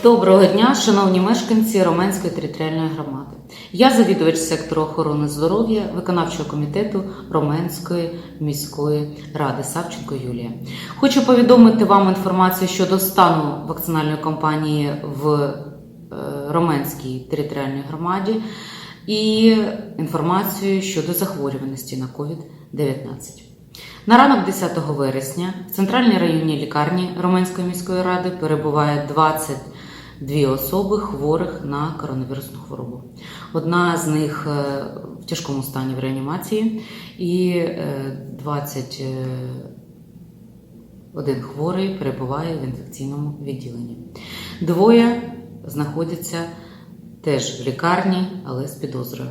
Доброго дня, шановні мешканці Роменської територіальної громади. Я завідувач сектору охорони здоров'я виконавчого комітету Роменської міської ради Савченко Юлія. Хочу повідомити вам інформацію щодо стану вакцинальної кампанії в е, Роменській територіальній громаді і інформацію щодо захворюваності на COVID-19. На ранок 10 вересня в центральній районній лікарні Роменської міської ради перебуває 22 особи хворих на коронавірусну хворобу. Одна з них е, в тяжкому стані в реанімації, і е, 21 хворий перебуває в інфекційному відділенні. Двоє знаходяться теж в лікарні, але з підозрою.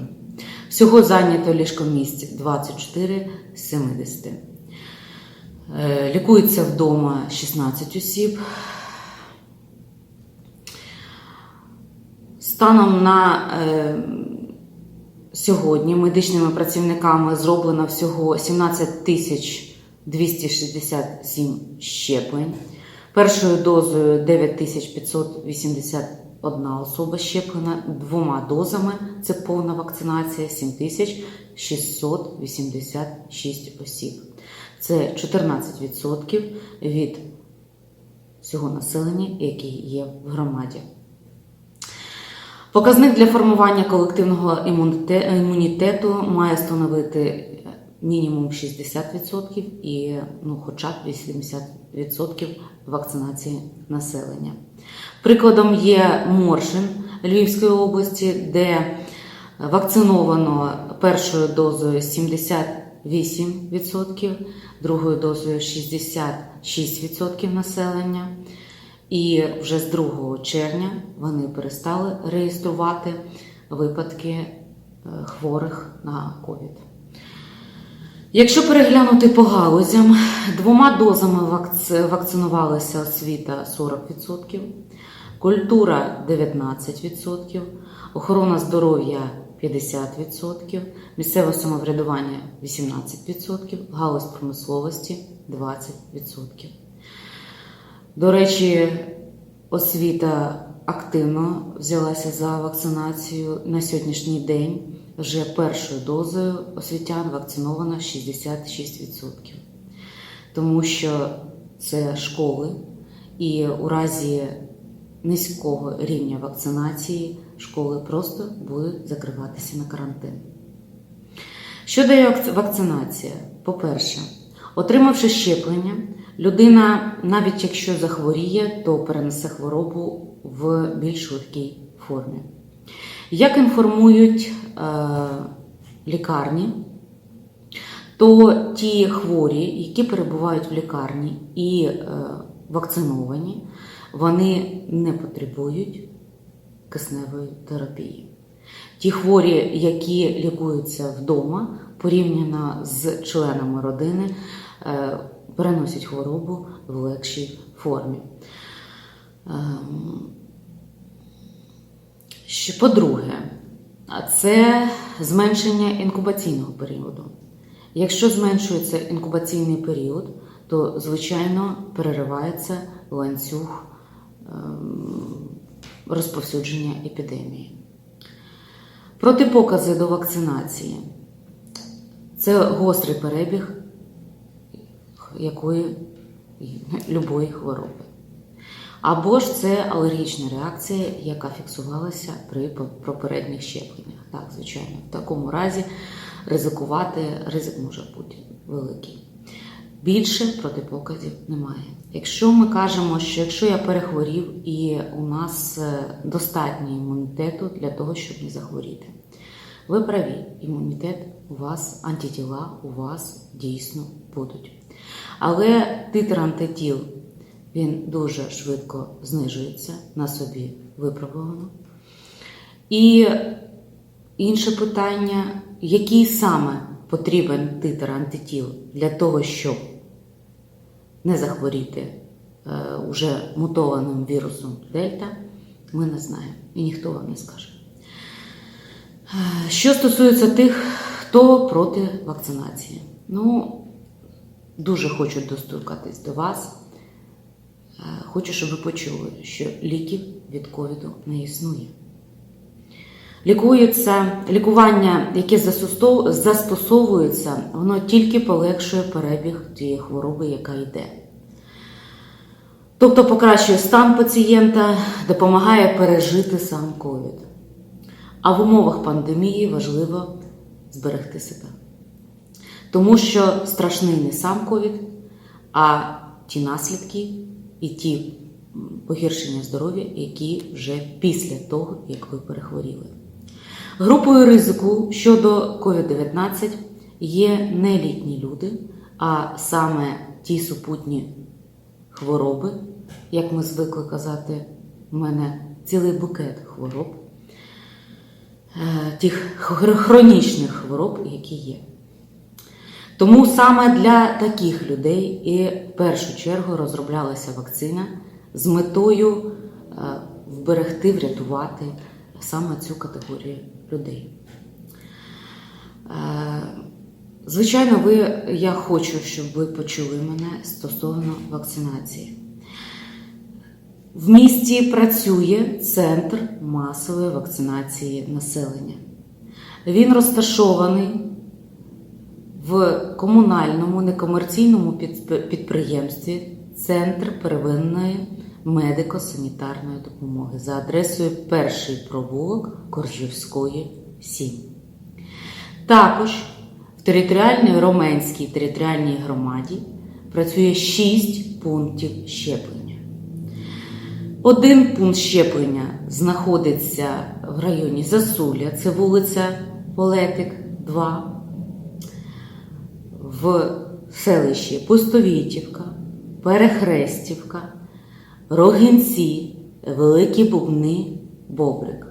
Всього зайнято ліжкомісць 24 з 70. Е, Лікується вдома 16 осіб. Станом на е, сьогодні медичними працівниками зроблено всього 17 тисяч 267 щеплень. Першою дозою 9581 особа щеплена, двома дозами це повна вакцинація 7686 осіб. Це 14% від всього населення, яке є в громаді. Показник для формування колективного імунітету має становити мінімум 60% і ну, хоча б 80% вакцинації населення. Прикладом є Моршин Львівської області, де вакциновано першою дозою 78%, другою дозою 66% населення. І вже з 2 червня вони перестали реєструвати випадки е, хворих на ковід. Якщо переглянути по галузям, двома дозами вакци- вакцинувалася освіта 40%, культура 19%, охорона здоров'я 50%, місцеве самоврядування 18%, галузь промисловості 20%. До речі, освіта активно взялася за вакцинацію на сьогоднішній день. Вже першою дозою освітян вакциновано 66%. Тому що це школи, і у разі низького рівня вакцинації школи просто будуть закриватися на карантин. Що дає вакцинація? По-перше, отримавши щеплення, людина, навіть якщо захворіє, то перенесе хворобу в більш легкій формі. Як інформують е, лікарні, то ті хворі, які перебувають в лікарні і е, вакциновані, вони не потребують кисневої терапії. Ті хворі, які лікуються вдома, порівняно з членами родини, е, переносять хворобу в легшій формі. Ем, по-друге, це зменшення інкубаційного періоду. Якщо зменшується інкубаційний період, то звичайно переривається ланцюг ем, розповсюдження епідемії. Протипокази до вакцинації це гострий перебіг якої любої хвороби. Або ж це алергічна реакція, яка фіксувалася при попередніх щепленнях. Так, звичайно, в такому разі ризикувати ризик може бути великий. Більше протипоказів немає. Якщо ми кажемо, що якщо я перехворів і у нас е, достатньо імунітету для того, щоб не захворіти, ви праві, імунітет у вас, антитіла у вас дійсно будуть. Але титр антитіл він дуже швидко знижується на собі випробовано. І інше питання, який саме потрібен титр антитіл для того, щоб не захворіти е, уже мутованим вірусом Дельта, ми не знаємо і ніхто вам не скаже. Е, Що стосується тих, хто проти вакцинації, ну дуже хочу достукатись до вас. хочу, щоб ви почули, що ліків від ковіду не існує. Лікується лікування, яке застосовується, воно тільки полегшує перебіг тієї хвороби, яка йде. Тобто покращує стан пацієнта, допомагає пережити сам ковід. А в умовах пандемії важливо зберегти себе. Тому що страшний не сам ковід, а ті наслідки і ті погіршення здоров'я, які вже після того, як ви перехворіли. Групою ризику щодо COVID-19 є не літні люди, а саме ті супутні хвороби, як ми звикли казати, в мене цілий букет хвороб, е, тих хронічних хвороб, які є. Тому саме для таких людей і в першу чергу розроблялася вакцина з метою е, вберегти, врятувати саме цю категорію людей. Е, Звичайно, ви, я хочу, щоб ви почули мене стосовно вакцинації. В місті працює центр масової вакцинації населення. Він розташований в комунальному некомерційному підприємстві Центр первинної медико-санітарної допомоги за адресою Перший провулок Коржівської 7. Також в територіальній Роменській територіальній громаді працює 6 пунктів щеплення. Один пункт щеплення знаходиться в районі Засуля, це вулиця Полетик, 2 в селищі Пустовітівка, Перехрестівка, Рогинці, Великі Бубни, Бобрик.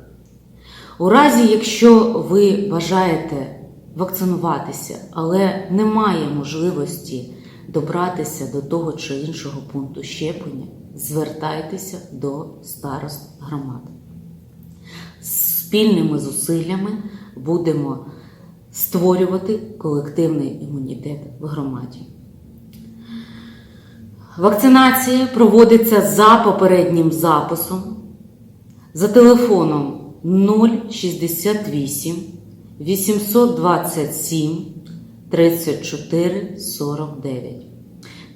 У разі, якщо ви бажаєте вакцинуватися, але немає можливості добратися до того чи іншого пункту щеплення, звертайтеся до старост громад. Спільними зусиллями будемо створювати колективний імунітет в громаді. Вакцинація проводиться за попереднім записом за телефоном 068 827 34 49.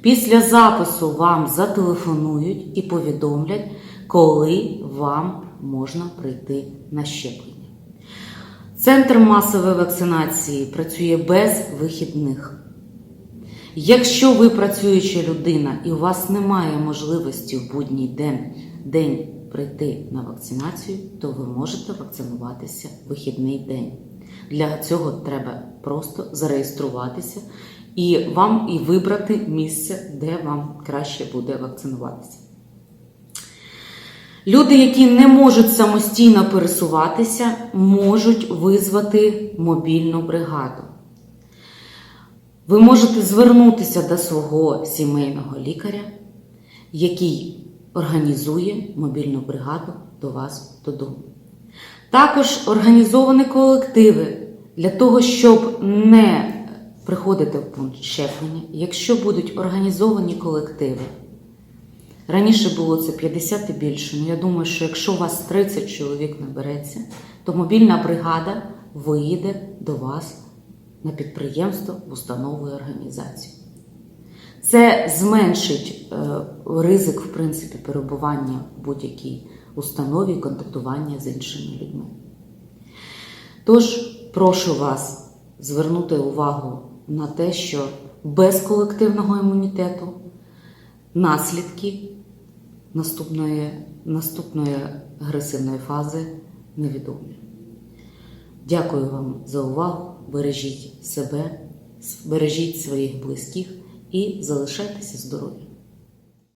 Після запису вам зателефонують і повідомлять, коли вам можна прийти на щеплення. Центр масової вакцинації працює без вихідних. Якщо ви працююча людина і у вас немає можливості в будній день, день прийти на вакцинацію, то ви можете вакцинуватися в вихідний день. Для цього треба просто зареєструватися і вам і вибрати місце, де вам краще буде вакцинуватися. Люди, які не можуть самостійно пересуватися, можуть визвати мобільну бригаду. Ви можете звернутися до свого сімейного лікаря, який організує мобільну бригаду до вас додому. Також організовані колективи для того, щоб не приходити в пункт щеплення, якщо будуть організовані колективи. Раніше було це 50 і більше. Ну я думаю, що якщо у вас 30 чоловік набереться, то мобільна бригада виїде до вас на підприємство в установу і організацію. Це зменшить е, ризик, в принципі, перебування в будь-якій установі контактування з іншими людьми. Тож, прошу вас звернути увагу на те, що без колективного імунітету наслідки наступної, наступної агресивної фази невідомі. Дякую вам за увагу. Бережіть себе, бережіть своїх близьких і залишайтеся здорові.